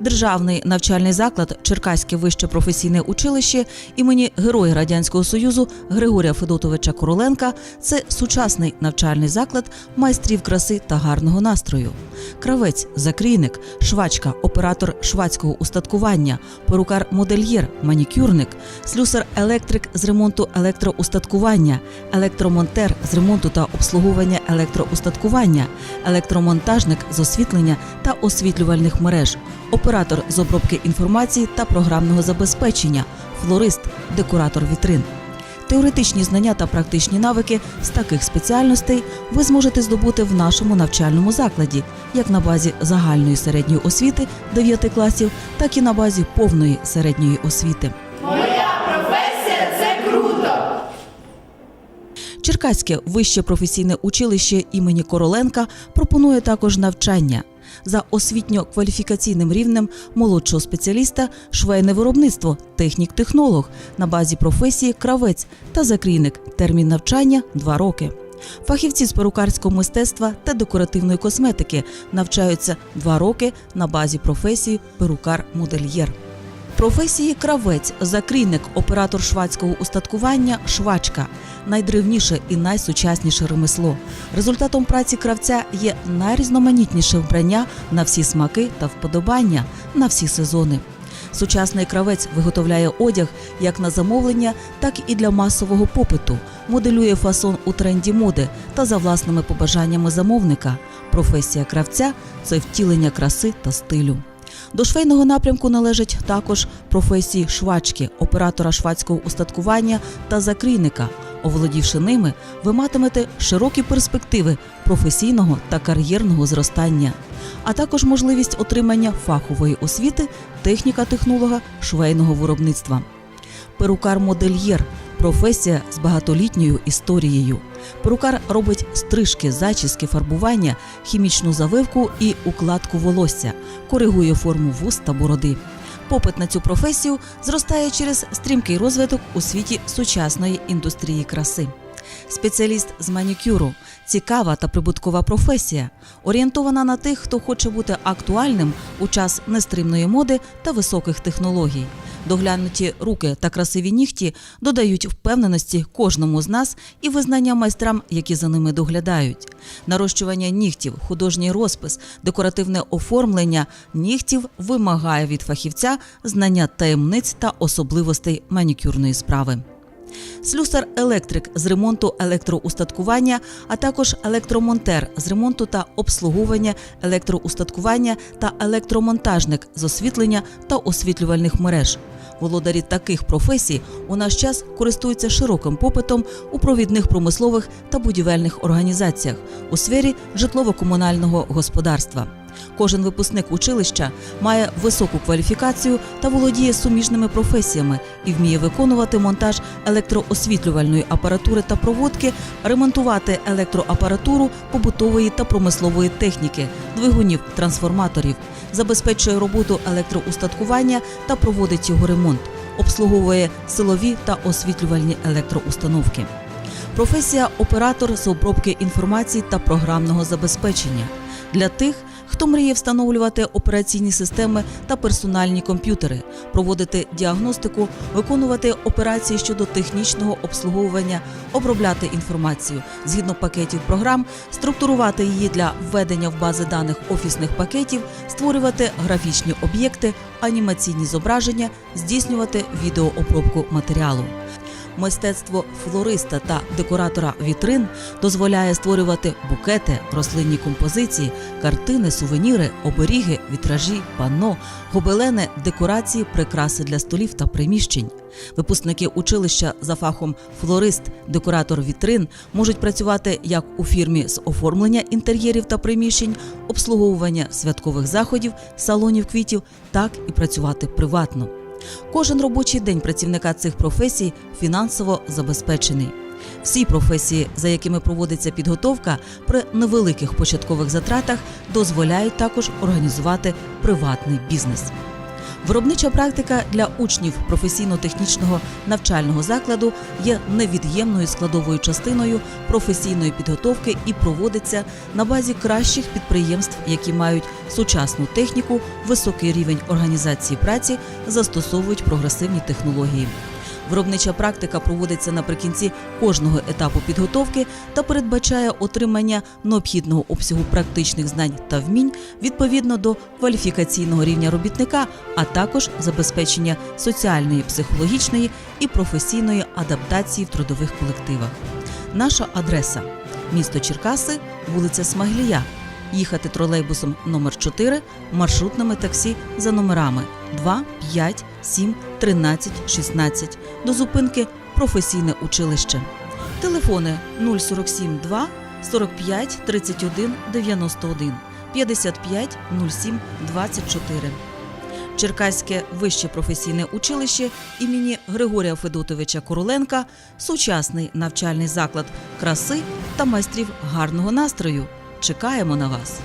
Державний навчальний заклад Черкаське вище професійне училище імені Героя Радянського Союзу Григорія Федотовича Короленка це сучасний навчальний заклад майстрів краси та гарного настрою. Кравець, закрійник, швачка, оператор швацького устаткування, перукар-модельєр, манікюрник, слюсар-електрик з ремонту електроустаткування, електромонтер з ремонту та обслуговування електроустаткування, електромонтажник з освітлення та освітлювальних мереж, оператор з обробки інформації та програмного забезпечення, флорист, декоратор вітрин. Теоретичні знання та практичні навики з таких спеціальностей ви зможете здобути в нашому навчальному закладі, як на базі загальної середньої освіти 9 класів, так і на базі повної середньої освіти. Моя Професія це круто! Черкаське вище професійне училище імені Короленка пропонує також навчання за освітньо-кваліфікаційним рівнем молодшого спеціаліста, швейне виробництво, технік-технолог на базі професії кравець та закрійник. Термін навчання 2 роки. Фахівці з перукарського мистецтва та декоративної косметики навчаються 2 роки на базі професії перукар-модельєр. Професії кравець, закрійник, оператор швадського устаткування, швачка найдревніше і найсучасніше ремесло. Результатом праці кравця є найрізноманітніше вбрання на всі смаки та вподобання на всі сезони. Сучасний кравець виготовляє одяг як на замовлення, так і для масового попиту, моделює фасон у тренді моди та за власними побажаннями замовника. Професія кравця це втілення краси та стилю. До швейного напрямку належать також професії швачки, оператора швадського устаткування та закрійника. Оволодівши ними, ви матимете широкі перспективи професійного та кар'єрного зростання, а також можливість отримання фахової освіти техніка-технолога швейного виробництва. Перукар-модельєр професія з багатолітньою історією. Перукар робить стрижки, зачіски, фарбування, хімічну завивку і укладку волосся, коригує форму вуст та бороди. Попит на цю професію зростає через стрімкий розвиток у світі сучасної індустрії краси. Спеціаліст з манікюру цікава та прибуткова професія, орієнтована на тих, хто хоче бути актуальним у час нестримної моди та високих технологій. Доглянуті руки та красиві нігті додають впевненості кожному з нас і визнання майстрам, які за ними доглядають. Нарощування нігтів, художній розпис, декоративне оформлення нігтів вимагає від фахівця знання таємниць та особливостей манікюрної справи. Слюсар-електрик з ремонту електроустаткування, а також електромонтер з ремонту та обслуговування електроустаткування та електромонтажник з освітлення та освітлювальних мереж. Володарі таких професій у наш час користуються широким попитом у провідних промислових та будівельних організаціях у сфері житлово-комунального господарства. Кожен випускник училища має високу кваліфікацію та володіє суміжними професіями і вміє виконувати монтаж електроосвітлювальної апаратури та проводки, ремонтувати електроапаратуру побутової та промислової техніки, двигунів, трансформаторів, забезпечує роботу електроустаткування та проводить його ремонт, обслуговує силові та освітлювальні електроустановки. Професія оператор з обробки інформації та програмного забезпечення для тих, хто мріє встановлювати операційні системи та персональні комп'ютери, проводити діагностику, виконувати операції щодо технічного обслуговування, обробляти інформацію згідно пакетів програм, структурувати її для введення в бази даних офісних пакетів, створювати графічні об'єкти, анімаційні зображення, здійснювати відеообробку матеріалу. Мистецтво флориста та декоратора вітрин дозволяє створювати букети, рослинні композиції, картини, сувеніри, оберіги, вітражі, панно, гобелени, декорації, прикраси для столів та приміщень. Випускники училища за фахом флорист, декоратор вітрин можуть працювати як у фірмі з оформлення інтер'єрів та приміщень, обслуговування святкових заходів, салонів квітів, так і працювати приватно. Кожен робочий день працівника цих професій фінансово забезпечений. Всі професії, за якими проводиться підготовка, при невеликих початкових затратах дозволяють також організувати приватний бізнес. Виробнича практика для учнів професійно-технічного навчального закладу є невід'ємною складовою частиною професійної підготовки і проводиться на базі кращих підприємств, які мають сучасну техніку, високий рівень організації праці, застосовують прогресивні технології. Виробнича практика проводиться наприкінці кожного етапу підготовки та передбачає отримання необхідного обсягу практичних знань та вмінь відповідно до кваліфікаційного рівня робітника, а також забезпечення соціальної, психологічної і професійної адаптації в трудових колективах. Наша адреса місто Черкаси, вулиця Смаглія. Їхати тролейбусом номер 4 маршрутними таксі за номерами 2, 5, 7, 13, 16 до зупинки професійне училище. Телефони 047 2 45 31 91 55 07 24. Черкаське вище професійне училище імені Григорія Федотовича Короленка сучасний навчальний заклад краси та майстрів гарного настрою. Чекаємо на вас!